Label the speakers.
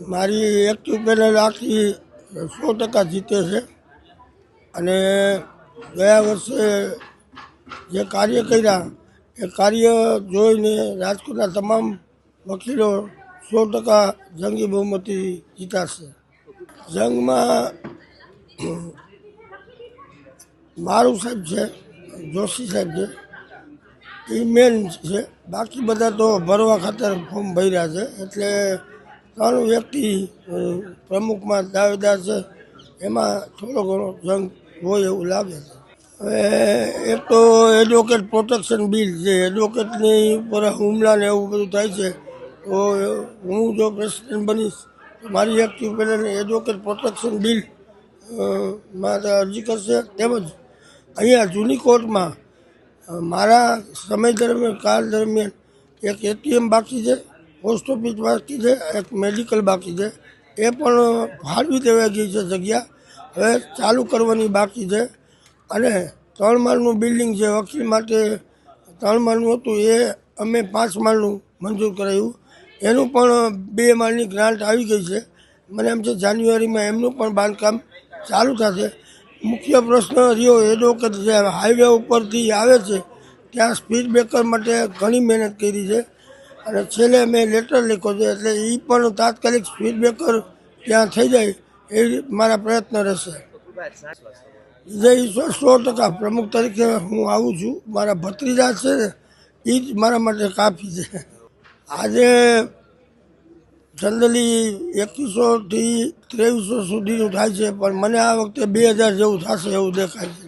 Speaker 1: મારી active panel આખી સો ટકા જીતે છે. અને ગયા વર્ષે જે કાર્ય કર્યા, એ કાર્ય જોઈને રાજકોટના તમામ વકીલો સો ટકા જંગી બહુમતી જીતાશે. જંગમાં મારું સાહેબ છે, જોશી સાહેબ છે, એ મેન છે. બાકી બધા તો ભરવા ખાતર ફોર્મ ભર્યા છે, એટલે ત્રણ વ્યક્તિ પ્રમુખમાં દાવેદાર છે. એમાં થોડો ઘણો જંગ હોય એવું લાગે હવે એક તો એડવોકેટ પ્રોટેક્શન બિલ છે. એડવોકેટની ઉપર હુમલા ને એવું બધું થાય છે. તો હું જો પ્રેસિડેન્ટ બનીશ તો મારી એકથી પહેલાં એડવોકેટ પ્રોટેક્શન બિલ અ, અરજી કરશે તેમજ અહીંયા જૂની કોર્ટમાં મારા સમય દરમિયાન કાળ દરમિયાન એક એટીએમ બાકી છે. પોસ્ટ ઓફિસ બાકી છે, એક મેડિકલ બાકી છે. એ પણ ફાળવી દેવાઈ ગઈ છે જગ્યા. હવે ચાલુ કરવાની બાકી છે. અને ત્રણ માળનું બિલ્ડિંગ છે, વકીલ માટે ત્રણ માળનું હતું. એ અમે પાંચ માળનું મંજૂર કરાયું. એનું પણ બે માળની ગ્રાન્ટ આવી ગઈ છે. મને એમ છે જાન્યુઆરીમાં એમનું પણ બાંધકામ ચાલુ થશે. મુખ્ય પ્રશ્ન રહ્યો એડવોકેટ જે હાઈવે ઉપરથી આવે છે, ત્યાં સ્પીડ બ્રેકર માટે ઘણી મહેનત કરી છે. અને છેલ્લે મેં લેટર લખ્યો છે, એટલે એ પણ તાત્કાલિક સ્પીડ બ્રેકર ત્યાં થઈ જાય એ મારા પ્રયત્ન રહેશે. જય ઈશ્વર સો ટકા પ્રમુખ તરીકે હું આવું છું, મારા ભત્રીજા છે ને એ જ મારા માટે કાફી છે. આજે જનરલી એકવીસોથી ત્રેવીસો સુધીનું થાય છે, પણ મને આ વખતે બે હજાર જેવું થશે એવું દેખાય છે.